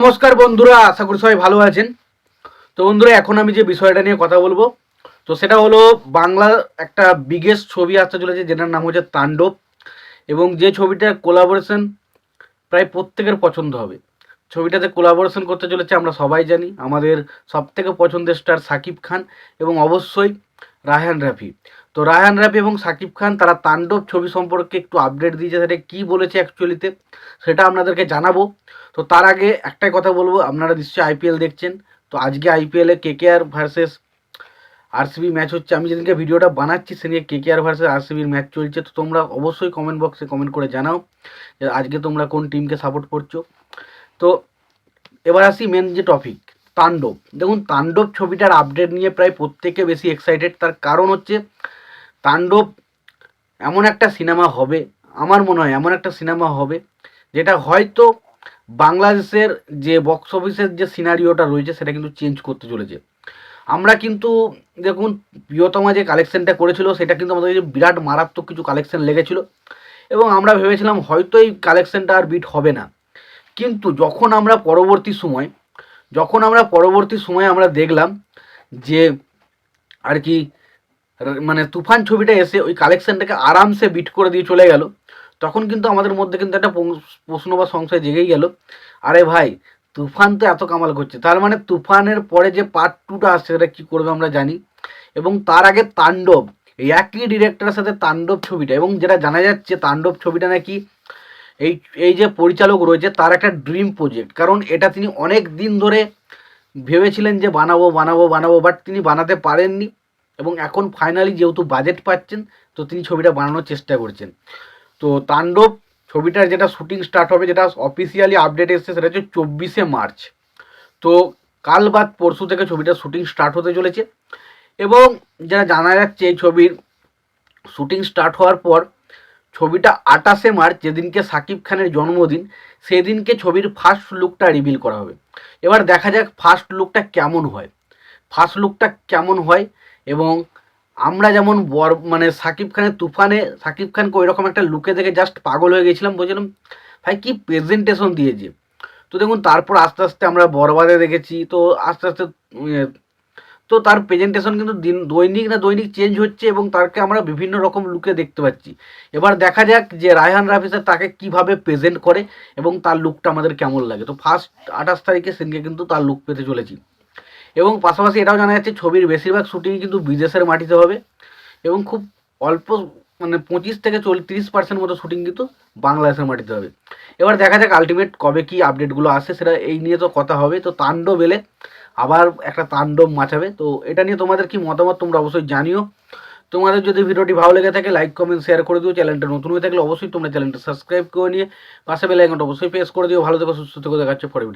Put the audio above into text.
নমস্কার বন্ধুরা, আশা করি সবাই ভালো আছেন। তো বন্ধুরা, এখন আমি যে বিষয়টা নিয়ে কথা বলব, তো সেটা হলো বাংলা একটা বিগেস্ট ছবি আসতে চলেছে, যেটার নাম হচ্ছে তাণ্ডব। এবং যে ছবিটা কোলাবোরেশন প্রায় প্রত্যেকের পছন্দ হবে। ছবিটাতে কোলাবোরেশন করতে চলেছে আমরা সবাই জানি। আমাদের সবথেকে পছন্দের স্টার সাকিব খান এবং অবশ্যই রায়হান রাফি। তো রায়হান রাফি এবং সাকিব খান, তারা তাণ্ডব ছবি সম্পর্কে একটু আপডেট দিয়েছে, সেটা কী বলেছে অ্যাকচুয়ালিতে সেটা আপনাদেরকে জানাব। তো তার আগে একটাই কথা বলব, আপনারা নিশ্চয়ই আইপিএল দেখছেন। তো আজকে আইপিএলে K K R versus RCB match হচ্ছে। আমি যেদিনকে ভিডিওটা বানাচ্ছি সেদিকে কে কে আর ভার্সেস আরসিবির ম্যাচ চলছে। তো তোমরা অবশ্যই কমেন্ট বক্সে কমেন্ট করে জানাও যে আজকে তোমরা কোন টিমকে সাপোর্ট করছ। তো এবার আসি মেন যে টপিক তাণ্ডব। দেখুন, তাণ্ডব ছবিটার আপডেট নিয়ে প্রায় প্রত্যেকে বেশি এক্সাইটেড তার কারণ হচ্ছে, তাণ্ডব এমন একটা সিনেমা হবে, আমার মনে হয় এমন একটা সিনেমা হবে, যেটা হয়তো বাংলাদেশের যে বক্স অফিসের যে সিনারিওটা রয়েছে, সেটা কিন্তু চেঞ্জ করতে চলেছে। আমরা কিন্তু, দেখুন, প্রিয়তমা যে কালেকশনটা করেছিল, সেটা কিন্তু আমাদের বিরাট মারাত্মক কিছু কালেকশন লেগেছিল। এবং আমরা ভেবেছিলাম হয়তো এই কালেকশনটা আর বিট হবে না। কিন্তু যখন আমরা পরবর্তী সময় যখন আমরা পরবর্তী সময়ে আমরা দেখলাম যে আর কি মানে তুফান ছবিটা এসে ওই কালেকশনটাকে আরামসে বিট করে দিয়ে চলে গেল। তখন কিন্তু আমাদের মধ্যে কিন্তু একটা প্রশ্ন বা সংশয় জেগেই গেল। আরে ভাই, তুফান তো এত কামাল করছে। তার মানে তুফানের পরে যে পার্ট টুটা আসছে, সেটা কী করবে আমরা জানি। এবং তার আগে তাণ্ডব একই ডিরেক্টরের সাথে তাণ্ডব ছবিটা, এবং যেটা জানা যাচ্ছে তাণ্ডব ছবিটা নাকি এই এই যে পরিচালক রয়েছে, তার একটা ড্রিম প্রজেক্ট কারণ এটা তিনি অনেক দিন ধরে ভেবেছিলেন যে বানাবো বানাবো বানাবো বাট তিনি বানাতে পারেননি এবং এখন ফাইনালি যেহেতু বাজেট পাচ্ছেন, তো তিনি ছবিটা বানানোর চেষ্টা করছেন। তো তাণ্ডব ছবিটার যেটা শুটিং স্টার্ট হবে, যেটা অফিসিয়ালি আপডেট এসছে, সেটা হচ্ছে চব্বিশে মার্চ। তো কাল বাদ পরশু থেকে ছবিটার শুটিং স্টার্ট হতে চলেছে এবং যেটা জানা যাচ্ছে এই ছবির শুটিং স্টার্ট হওয়ার পর ছবিটা আটাশে মার্চ যেদিনকে সাকিব খানের জন্মদিন, সেদিনকে ছবির ফার্স্ট লুকটা রিভিল করা হবে। এবার দেখা যাক ফার্স্ট লুকটা কেমন হয়। ফার্স্ট লুকটা কেমন হয় এবং আমরা যেমন বর মানে সাকিব খানের তুফানে, সাকিব খানকে ওই রকম একটা লুকে দেখে জাস্ট পাগল হয়ে গেছিলাম, বলছিলাম, ভাই, কি প্রেজেন্টেশন দিয়েছে? তো দেখুন, তারপর আস্তে আস্তে আমরা বরবাদে দেখেছি, তো আস্তে আস্তে তো তার প্রেজেন্টেশন কিন্তু দিন, দৈনিক না দৈনিক চেঞ্জ হচ্ছে এবং তাকে আমরা বিভিন্ন রকম লুকে দেখতে পাচ্ছি। এবার দেখা যাক যে রায়হান রাফি স্যার তাকে কীভাবে প্রেজেন্ট করে এবং তার লুকটা আমাদের কেমন লাগে। তো ফার্স্ট আঠাশ তারিখে সেদিনকে কিন্তু তার লুক পেতে চলেছি। এবং পাশাপাশি এটাও জানা যাচ্ছে ছবির বেশিরভাগ শুটিং কিন্তু বিদেশের মাটিতে হবে এবং খুব অল্প মানে পঁচিশ থেকে চল, তিরিশ পার্সেন্ট মতো শুটিং কিন্তু বাংলাদেশের মাটিতে হবে। এবার দেখা যাক আলটিমেট কবে কি আপডেটগুলো আসে, সেটা এই নিয়ে তো কথা হবে। তো তাণ্ডব এলে আবার একটা তাণ্ডব মাচাবে। তো এটা নিয়ে তোমাদের কি মতামত তোমরা অবশ্যই জানিও। তোমাদের যদি ভিডিওটি ভালো লেগে থাকে লাইক কমেন্ট শেয়ার করে দিও। চ্যানেলটা নতুন হয়ে থাকলে অবশ্যই তোমরা চ্যানেলটা সাবস্ক্রাইব করে নিয়ে পাশে বেল আইকনটা অবশ্যই প্রেস করে দিও। ভালো থেকো, সুস্থ থেকো দেখাচ্ছে পরে